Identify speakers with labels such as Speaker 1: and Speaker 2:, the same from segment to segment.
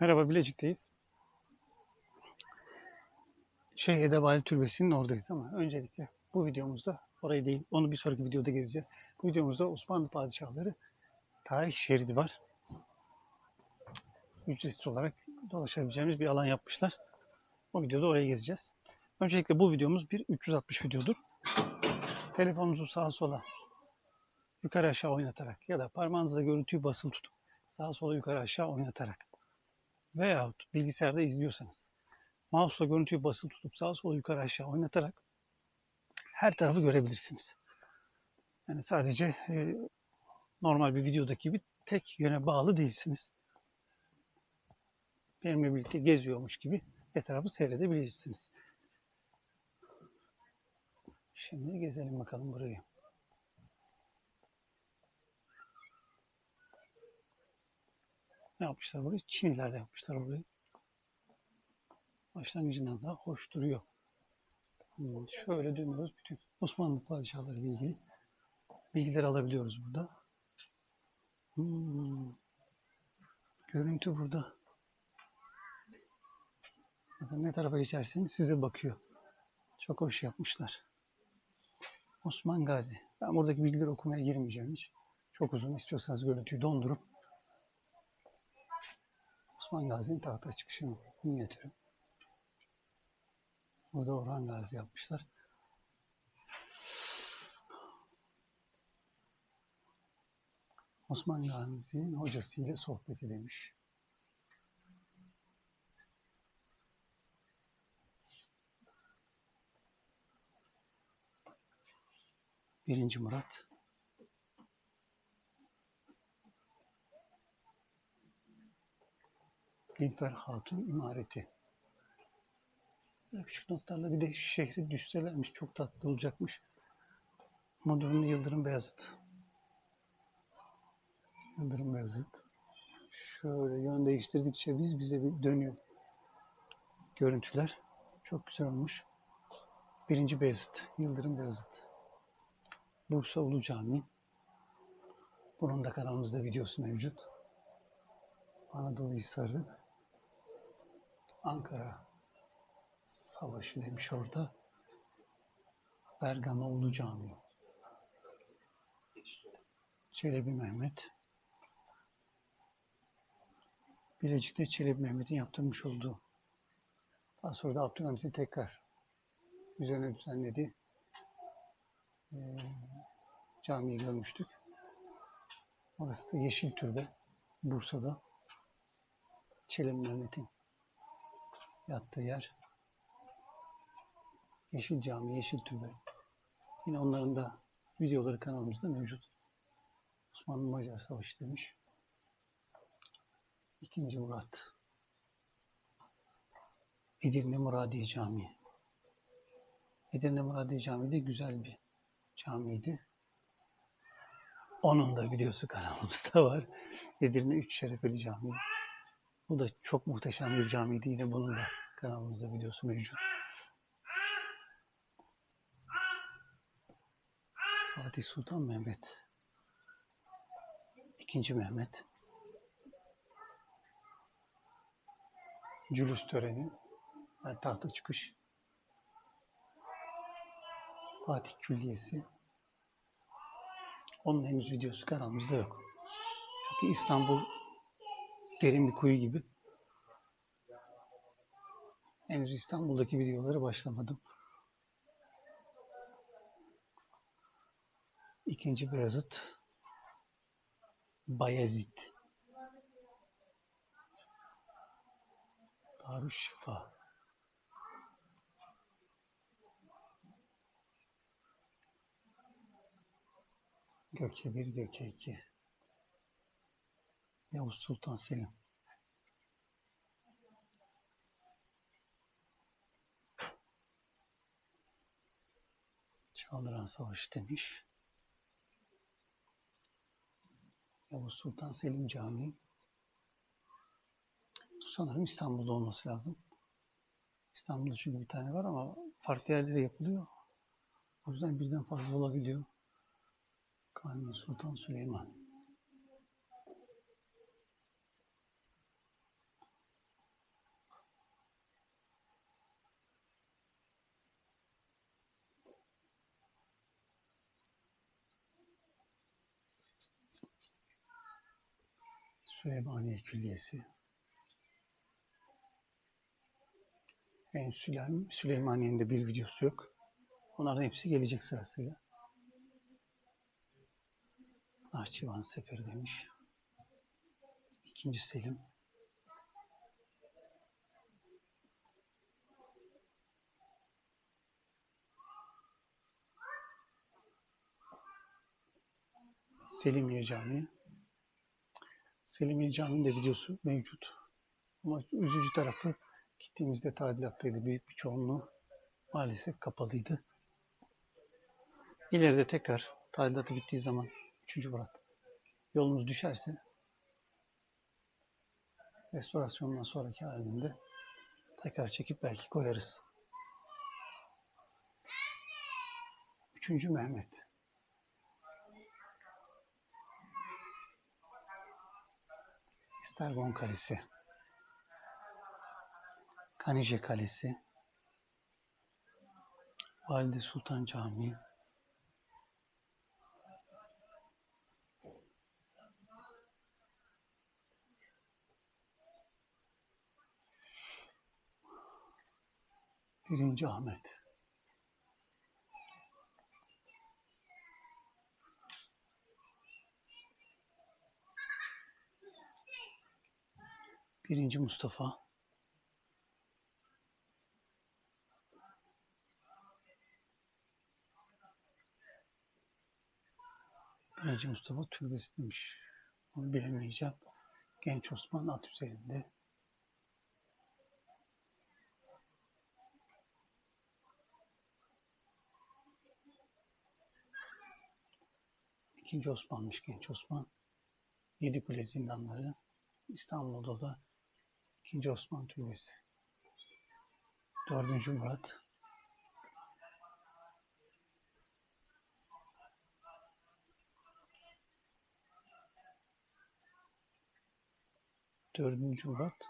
Speaker 1: Merhaba Bilecik'teyiz. Şey Edebali Türbesi'nin oradayız ama öncelikle bu videomuzda orayı değil onu bir sonraki videoda gezeceğiz. Bu videomuzda Osmanlı padişahları tarih şeridi var. Ücretsiz olarak dolaşabileceğimiz bir alan yapmışlar. O videoda orayı gezeceğiz. Öncelikle bu videomuz bir 360 videodur. Telefonunuzu sağa sola yukarı aşağı oynatarak ya da parmağınızla görüntüyü basılı tutup sağa sola yukarı aşağı oynatarak veyahut bilgisayarda izliyorsanız mouse'la görüntüyü basılı tutup sağa sola yukarı aşağı oynatarak her tarafı görebilirsiniz. Yani sadece e, normal bir videodaki gibi tek yöne bağlı değilsiniz. Benimle birlikte geziyormuş gibi etrafı seyredebilirsiniz. Şimdi gezelim bakalım burayı. Ne yapmışlar burayı? Çinliler de yapmışlar burayı. Başlangıcından da hoş duruyor. Hmm, Şöyle dönüyoruz. Bütün Osmanlı padişahları ile ilgili bilgiler alabiliyoruz burada. Hmm. Görüntü burada. Ne tarafa geçerseniz size bakıyor. Çok hoş yapmışlar. Osman Gazi. Ben buradaki bilgileri okumaya girmeyeceğim hiç. Çok uzun. İstiyorsanız görüntüyü dondurup Osman Gazi'nin tahta çıkışının minyatürü. Burada Orhan Gazi yapmışlar. Osman Gazi'nin hocasıyla sohbeti demiş. Birinci Murat. Nilüfer Hatun imareti. Böyle küçük notlarla bir de şehri düşselermiş. Çok tatlı olacakmış. Modern Yıldırım Beyazıt. Yıldırım Beyazıt. Şöyle yön değiştirdikçe biz bize bir dönüyor. Görüntüler. Çok güzel olmuş. Birinci Beyazıt. Yıldırım Beyazıt. Bursa Ulu Camii. Bunun da kanalımızda videosu mevcut. Anadolu Hisarı. Ankara Savaşı demiş orada. Bergama Ulu Camii. Çelebi Mehmet. Bilecik'te Çelebi Mehmet'in yaptırmış olduğu. Daha sonra da Abdülhamit'in tekrar üzerine düzenlediği eee camiyi görmüştük. Orası da Yeşil Türbe. Bursa'da. Çelebi Mehmet'in yattığı yer. Yeşil Cami, Yeşil Türbe. Yine onların da videoları kanalımızda mevcut. Osmanlı Macar Savaşı demiş. İkinci Murat. Edirne Muradiye Camii. Edirne Muradiye Camii de güzel bir camiydi. Onun da videosu kanalımızda var. Edirne Üç Şerefeli Camii. Bu da çok muhteşem bir camiydi. Yine bunun da kanalımızda videosu mevcut. Fatih Sultan Mehmet. İkinci Mehmet. Cülüs töreni. Yani tahta çıkış. Fatih Külliyesi. Onun henüz videosu kanalımızda yok. Çünkü İstanbul derin bir kuyu gibi. Henüz İstanbul'daki videolara başlamadım. İkinci Beyazıt. Bayezid. Darüşşifa. Göke bir, Göke iki. Yavuz Sultan Selim. Çaldıran Savaşı demiş. Yavuz Sultan Selim Camii. Sanırım İstanbul'da olması lazım. İstanbul'da çünkü bir tane var ama farklı yerlere yapılıyor. O yüzden birden fazla olabiliyor. Kanuni Sultan Süleyman. Süleymaniye Külliyesi. En Süleym Süleymaniye'nin de bir videosu yok. Onların hepsi gelecek sırasıyla. Nahçıvan Seferi demiş. İkinci Selim. Selimiye Camii. Selimiye Camii'nin de videosu mevcut. Ama üzücü tarafı gittiğimizde tadilattaydı. Büyük bir çoğunluğu maalesef kapalıydı. İleride tekrar tadilatı bittiği zaman 3. Murat yolumuz düşerse restorasyondan sonraki halinde tekrar çekip belki koyarız. 3. Mehmet İstergon Kalesi. Kanice Kalesi. Valide Sultan Camii Birinci Ahmet Birinci Mustafa Birinci Mustafa türbesi demiş. Onu bilemeyeceğim. Genç Osman at üzerinde. İkinci Osman'mış Genç Osman. Yedi Kule zindanları. İstanbul'da da İkinci Osman Türbesi. Dördüncü Murat. Dördüncü Murat.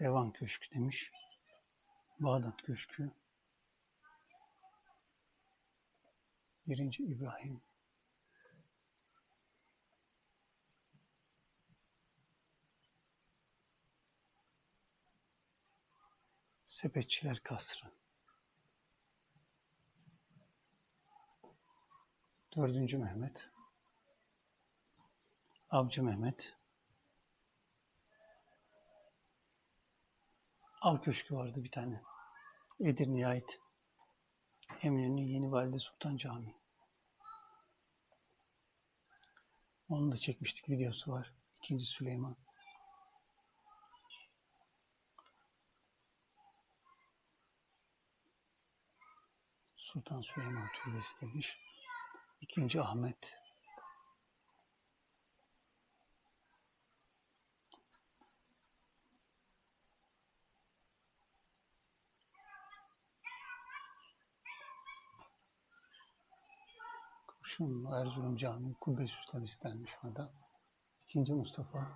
Speaker 1: Revan Köşkü demiş. Bağdat Köşkü. Birinci İbrahim. Sepetçiler Kasrı. Dördüncü Mehmet. Avcı Mehmet. Av Köşkü vardı bir tane. Edirne'ye ait. Eminönü Yeni Valide Sultan Camii. Onu da çekmiştik videosu var. İkinci Süleyman. Sultan Süleyman Türbesi demiş. İkinci Ahmet. Kurşun Erzurum Camii kubbe süslemesi denmiş ona da. İkinci Mustafa.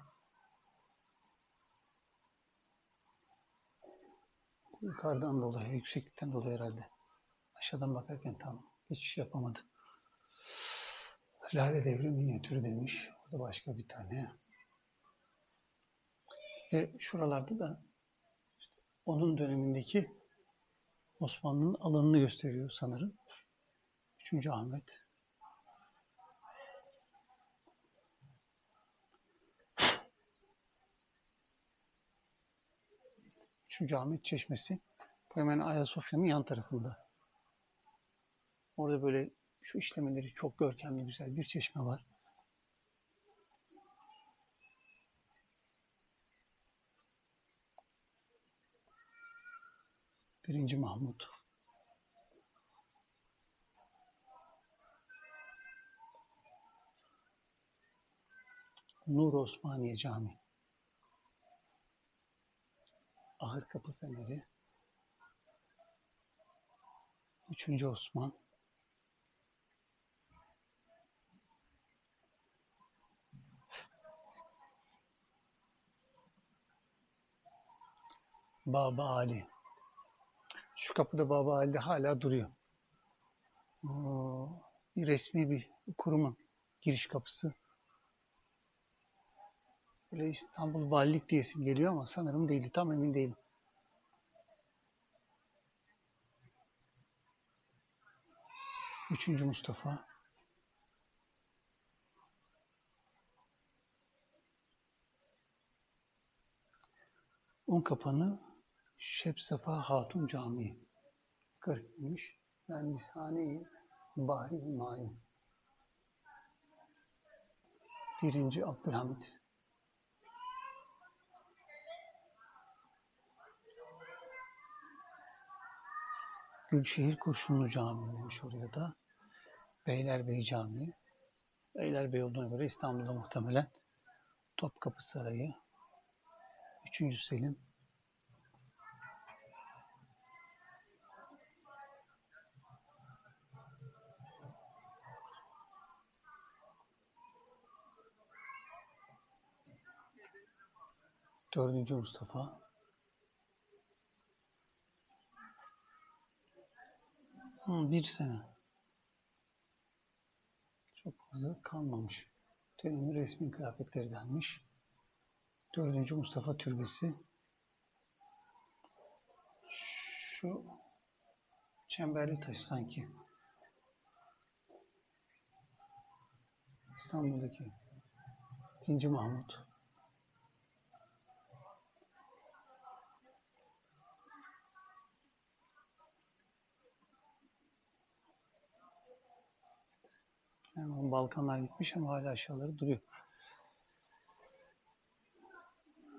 Speaker 1: Yukarıdan dolayı, yükseklikten dolayı herhalde. Aşağıdan bakarken tam hiç yapamadı. Lale Devri minyatürü demiş. O da başka bir tane. Ve şuralarda da işte onun dönemindeki Osmanlı'nın alanını gösteriyor sanırım. Üçüncü Ahmet. Üçüncü Ahmet Çeşmesi. Bu hemen Ayasofya'nın yan tarafında. Orada böyle şu işlemeleri çok görkemli güzel bir çeşme var. Birinci Mahmut. Nur Osmaniye Camii. Ahır Kapı Feneri. Üçüncü Osman. Baba Ali. Şu kapıda Baba Ali'de hala duruyor. Bir resmi bir kurumun giriş kapısı. Böyle İstanbul Valilik diye isim geliyor ama sanırım değildi. Tam emin değilim. Üçüncü Mustafa. Un kapanı Şebsafa Hatun Camii. Gazetelmiş. Ben lisane Bahri Mayun. Birinci Abdülhamit. Gülşehir Kurşunlu Camii demiş oraya da. Beylerbeyi Camii. Beylerbeyi olduğuna göre İstanbul'da muhtemelen Topkapı Sarayı. Üçüncü Selim. Dördüncü Mustafa. Hı, bir sene. Çok fazla kalmamış. Dönemin resmi kıyafetleri denmiş. Dördüncü Mustafa Türbesi. Şu çemberli taş sanki. İstanbul'daki ikinci Mahmut. Yani Balkanlar gitmiş ama hala aşağıları duruyor.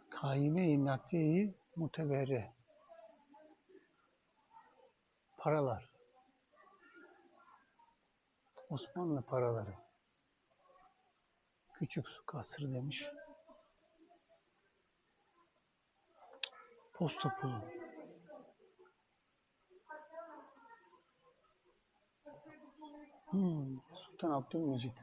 Speaker 1: Kaime-i nakliye muteberre. Paralar. Osmanlı paraları. Küçük su kasrı demiş. Posta pulu. Hmm, Sultan Abdülmecit.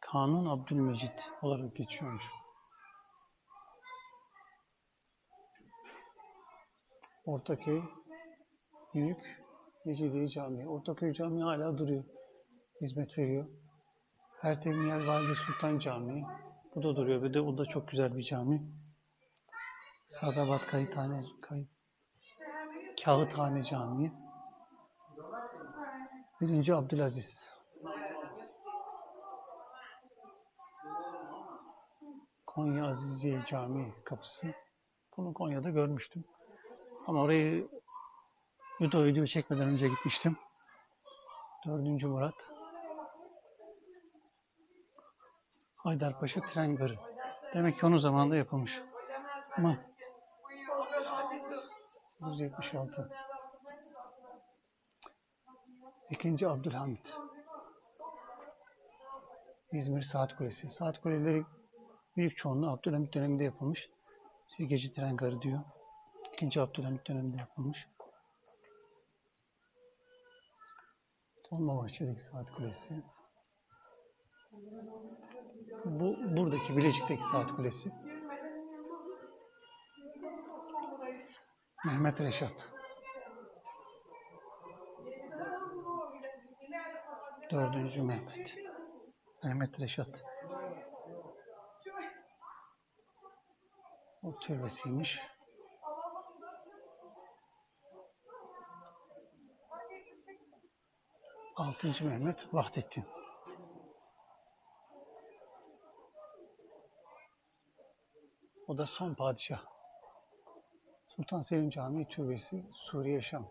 Speaker 1: Kanun Abdülmecit olarak geçiyormuş. Ortaköy Büyük Mecidiye Camii. Ortaköy Camii hala duruyor. Hizmet veriyor. Ertemiyel Valide Sultan Camii. Bu da duruyor ve de o da çok güzel bir cami. Sadabat Kayıthane, Kayıt, Kağıthane Camii. Birinci Abdülaziz. Konya Aziziye Camii kapısı. Bunu Konya'da görmüştüm. Ama orayı video video çekmeden önce gitmiştim. Dördüncü Murat. Haydarpaşa tren garı. Demek ki onun zamanında yapılmış. Ama 1976. İkinci Abdülhamit. İzmir Saat Kulesi. Saat Kuleleri büyük çoğunluğu Abdülhamit döneminde yapılmış. Silgeci tren garı diyor. İkinci Abdülhamit döneminde yapılmış. Dolmabahçe'deki Saat Kulesi. Bu buradaki Bilecik'teki Saat Kulesi. Mehmet Reşat. Dördüncü Mehmet. Mehmet Reşat. O türbesiymiş. Altıncı Mehmet Vahdettin. O da son padişah. Sultan Selim Camii Türbesi Suriye Şam.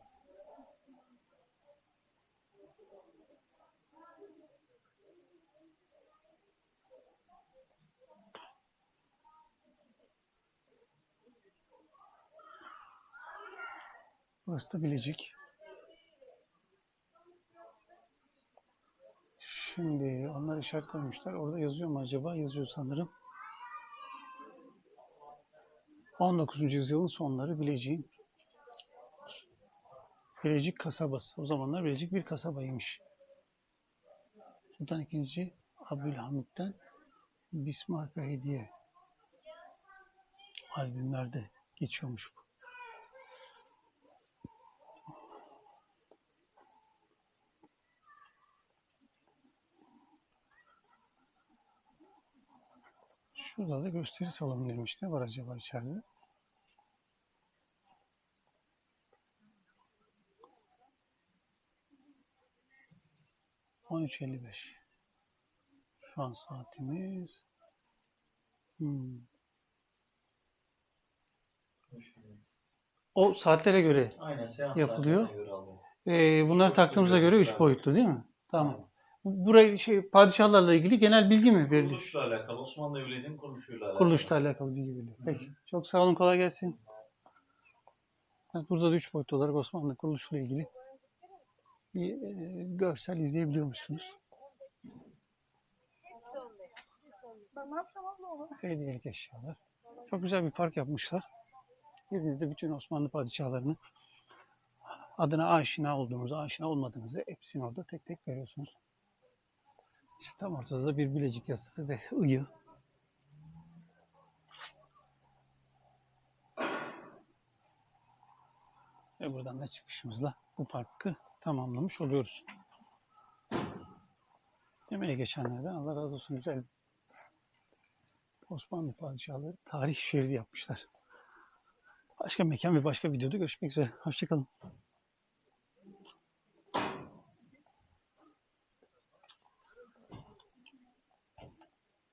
Speaker 1: Burası da Bilecik. Şimdi onlar işaret koymuşlar. Orada yazıyor mu acaba? Yazıyor sanırım. 19. yüzyılın sonları Bilecik'in Bilecik kasabası. O zamanlar Bilecik bir kasabaymış. Sultan II. Abdülhamid'den Bismarck'a hediye albümlerde geçiyormuş bu. Şurada da gösteri salonu demişti. Var acaba içeride? On üç elli beş. Şu an saatimiz. Hmm. O saatlere göre
Speaker 2: Aynen seans
Speaker 1: Yapılıyor.
Speaker 2: göre alıyor.
Speaker 1: Ee, bunları taktığımıza göre üç
Speaker 2: grafikler.
Speaker 1: boyutlu değil mi? Tamam. Bu- Burayı şey padişahlarla ilgili genel bilgi mi veriliyor?
Speaker 2: Kuruluşla alakalı, Osmanlı Devleti'nin kuruluşuyla alakalı.
Speaker 1: Kuruluşla alakalı bilgi veriliyor. Peki. Çok sağ olun. Kolay gelsin. Evet, burada da üç boyutlu olarak Osmanlı kuruluşuyla ilgili bir e, görsel izleyebiliyormuşsunuz. Hediyelik eşyalar. Çok güzel bir park yapmışlar. Girdiğinizde bütün Osmanlı padişahlarını adına aşina olduğunuzu, aşina olmadığınızı hepsini orada tek tek görüyorsunuz. İşte tam ortada da bir bilecik yasası ve ıyı. Ve buradan da çıkışımızla bu parkı tamamlamış oluyoruz. Emeğe geçenlerden Allah razı olsun güzel Osmanlı padişahları tarih şeridi yapmışlar. Başka mekan ve başka videoda görüşmek üzere. Hoşçakalın.